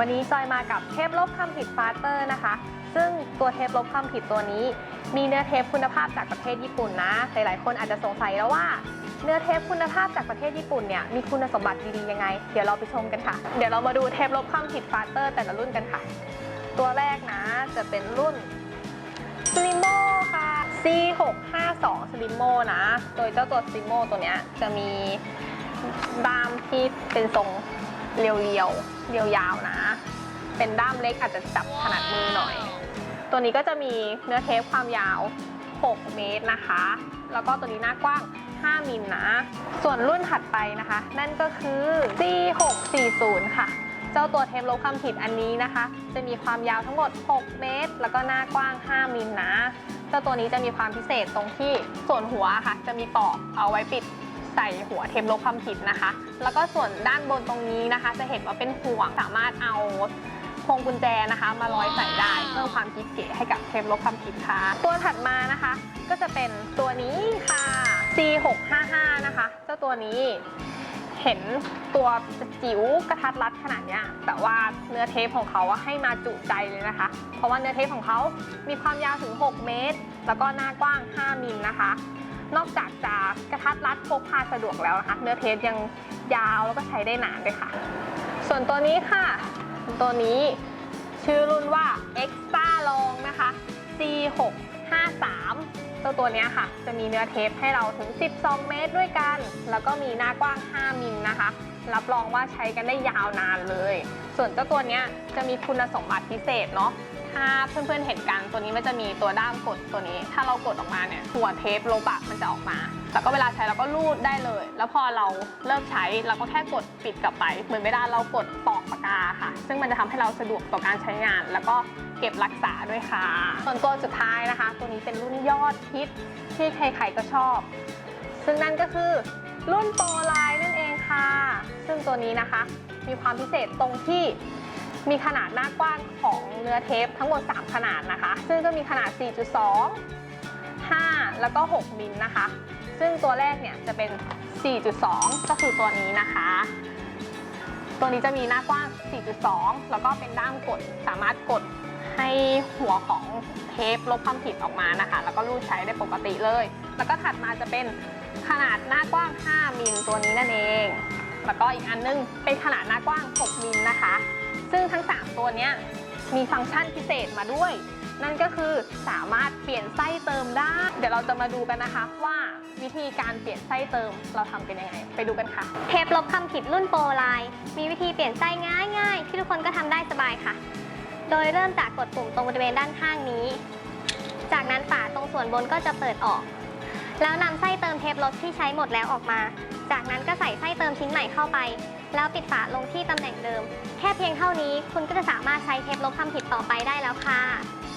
วันนี้จอยมากับเทปลบคำผิดฟาสเตอร์นะคะ ซึ่งตัวเทปลบคำผิดตัวนี้ มีเนื้อเทปคุณภาพจากประเทศญี่ปุ่นนะ หลายๆ คนอาจจะสงสัยแล้วว่า เนื้อเทปคุณภาพจากประเทศญี่ปุ่นเนี่ยมีคุณสมบัติดีๆยังไง เดี๋ยวเราไปชมกันค่ะ เดี๋ยวเรามาดูเทปลบคำผิดฟาสเตอร์แต่ละรุ่นกันค่ะ ตัวแรกนะจะเป็นรุ่นสลิมโมค่ะ C652 สลิมโมนะ โดยเจ้าตัวสลิมโมตัวเนี้ยจะมีด้ามที่เป็นทรง เรียวๆเรียวยาวนะ เป็นด้ามเล็กอาจจะจับขนาดมือหน่อย ตัวนี้ก็จะมีเนื้อเทปความยาว 6 เมตรนะคะ แล้วก็ตัวนี้หน้ากว้าง 5 มิลนะ ส่วนรุ่นถัดไปนะคะ นั่นก็คือ C640 ค่ะ เจ้าตัวเทปลบคำผิดอันนี้นะคะ จะมีความยาวทั้งหมด 6 เมตร แล้วก็หน้ากว้าง 5 มิลนะ เจ้าตัวนี้จะมีความพิเศษตรงที่ส่วนหัวค่ะ จะมีปอกเอาไว้ปิด ใส่หัวเทปลบคำผิดนะคะ แล้วก็ส่วนด้านบนตรงนี้นะคะ จะเห็นว่าเป็นห่วงสามารถเอาพวงกุญแจนะคะ มาร้อยใส่ได้เพิ่มความกิ๊บเก๋ให้กับเทปลบคำผิดค่ะ ตัวถัดมานะคะ ก็จะเป็นตัวนี้ค่ะ C655 นะคะ เจ้าตัวนี้เห็นตัวจิ๋วกระทัดรัดขนาดเนี้ยแต่ว่าเนื้อเทปของเขาอะให้มาจุใจเลยนะคะ เพราะว่าเนื้อเทปของเขามีความยาวถึง 6 เมตร แล้วก็หน้ากว้าง 5 มิลนะคะ นอกจากจะกระทัดรัดพกพาสะดวกแล้วนะคะ เนื้อเทปยังยาวแล้วก็ใช้ได้นานด้วยค่ะ ส่วนตัวนี้ค่ะ ตัวนี้ชื่อรุ่นว่า Extra Long นะคะ C653 เจ้าตัวเนี้ยค่ะ จะมีเนื้อเทปให้เราถึง 12 เมตรด้วยกัน แล้วก็มีหน้ากว้าง 5 มิลนะคะ รับรองว่าใช้กันได้ยาวนานเลย ส่วนเจ้าตัวเนี้ยจะมีคุณสมบัติพิเศษเนาะ ถ้าเพื่อนๆเห็นกันตัวนี้มันจะมีตัวด้ามกดตัวนี้ ถ้าเรากดออกมาเนี่ยหัวเทปโลบะมันจะออกมา แต่ก็เวลาใช้เราก็รูดได้เลย แล้วพอเราเลิกใช้เราก็แค่กดปิดกลับไป เหมือนเวลาเรากดปอกปากกาค่ะ ซึ่งมันจะทำให้เราสะดวกต่อการใช้งาน แล้วก็เก็บรักษาด้วยค่ะ ส่วนตัวสุดท้ายนะคะ ตัวนี้เป็นรุ่นยอดฮิตที่ใครๆก็ชอบ ซึ่งนั่นก็คือรุ่นโปรไลน์นั่นเองค่ะ ซึ่งตัวนี้นะคะ มีความพิเศษตรงที่ มีขนาดหน้ากว้างของเนื้อเทปทั้งหมด 3 ขนาดนะคะ ซึ่งก็มีขนาด 4.2 5 แล้วก็ 6 มิลนะคะ ซึ่งตัวแรกเนี่ยจะเป็น 4.2 ก็คือตัวนี้นะคะ ตัวนี้จะมีหน้ากว้าง 4.2 แล้วก็เป็นด้ามกด สามารถกดให้หัวของเทปลบความผิดออกมานะคะ แล้วก็รูดใช้ได้ปกติเลย แล้วก็ถัดมาจะเป็นขนาดหน้ากว้าง 5 มิลตัวนี้นั่นเอง แล้วก็อีกอันนึงเป็นขนาดหน้ากว้าง 6 มิลนะคะ ซึ่งทั้ง 3 ตัวนี้มีฟังก์ชันพิเศษมาด้วย นั่นก็คือสามารถเปลี่ยนไส้เติมได้ เดี๋ยวเราจะมาดูกันนะคะว่าวิธีการเปลี่ยนไส้เติมเราทำเป็นยังไง ไปดูกันค่ะ เทปลบคำผิดรุ่นโปรไลน์มีวิธีเปลี่ยนไส้ง่ายๆ ที่ทุกคนก็ทำได้สบายค่ะ โดยเริ่มจากกดปุ่มตรงบริเวณด้านข้างนี้ จากนั้นฝาตรงส่วนบนก็จะเปิดออก แล้วนำไส้เติมเทปลบที่ใช้หมดแล้วออกมา จากนั้นก็ใส่ไส้เติมชิ้นใหม่เข้าไป แล้วปิดฝาลงที่ตำแหน่งเดิม แค่เพียงเท่านี้คุณก็จะสามารถใช้เทปลบคำผิดต่อไปได้แล้วค่ะ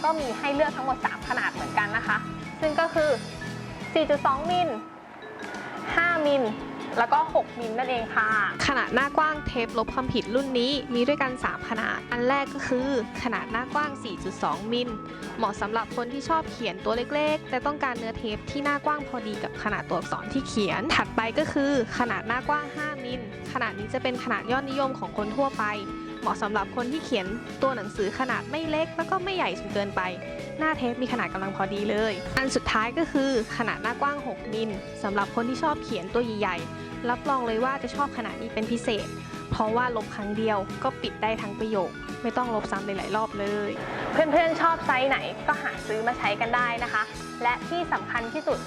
ก็มีให้เลือกทั้งหมด 3 ขนาดเหมือนกันนะคะ ซึ่งก็คือ 4.2 มิล 5 มิล แล้วก็ 6 มิลนั่นเองค่ะ ขนาดหน้ากว้างเทปลบความผิดรุ่นนี้มีด้วยกัน 3 ขนาด อันแรกก็คือ ขนาดหน้ากว้าง 4.2 มิล เหมาะสำหรับคนที่ชอบเขียนตัวเล็กๆ แต่ต้องการเนื้อเทปที่หน้ากว้างพอดีกับขนาดตัวอักษรที่เขียน ถัดไปก็คือ ขนาดหน้ากว้าง 5 มิล ขนาดนี้จะเป็นขนาดยอดนิยมของคนทั่วไป เหมาะสำหรับคนที่เขียนตัวหนังสือขนาดไม่เล็ก แล้วก็ไม่ใหญ่จนเกินไป หน้าเทปมีขนาดกำลังพอดีเลย อันสุดท้ายก็คือขนาดหน้ากว้าง 6 มิลสำหรับคนที่ชอบเขียนตัวใหญ่ๆรับรองเลยว่าจะชอบขนาดนี้เป็นพิเศษ เพราะว่าลบครั้งเดียวก็ปิดได้ทั้งประโยค ไม่ต้องลบซ้ำหลายๆรอบเลย เพื่อนๆชอบไซส์ไหนก็หาซื้อมาใช้กันได้นะคะ และที่สำคัญที่สุด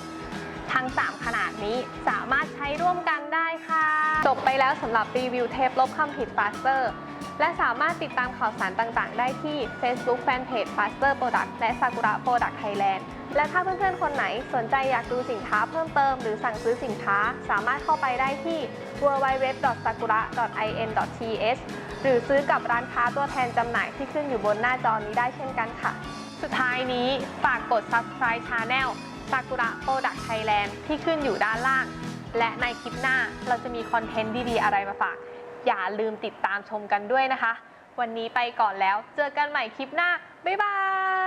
ทั้ง 3 ขนาดนี้สามารถใช้ร่วมกันได้ค่ะ จบไปแล้วสำหรับรีวิวเทปลบคำผิด Faster และสามารถติดตามข่าวสารต่างๆ ได้ที่ Facebook Fanpage Faster Product และ Sakura Product Thailand และถ้าเพื่อนๆ คนไหนสนใจอยากดูสินค้าเพิ่มเติมหรือสั่งซื้อสินค้า สามารถเข้าไปได้ที่ www.sakura.in.th หรือซื้อกับร้านค้าตัวแทนจำหน่ายที่ขึ้นอยู่บนหน้าจอนี้ได้เช่นกันค่ะ สุดท้ายนี้ฝากกด subscribe channel Sakura Product Thailand ที่ขึ้นอยู่ด้านล่าง และในคลิปหน้าเราจะมีคอนเทนต์ดีๆ อะไรมาฝาก อย่าลืมติดตามชมกันด้วยนะคะ วันนี้ไปก่อนแล้ว เจอกันใหม่คลิปหน้า บ๊ายบาย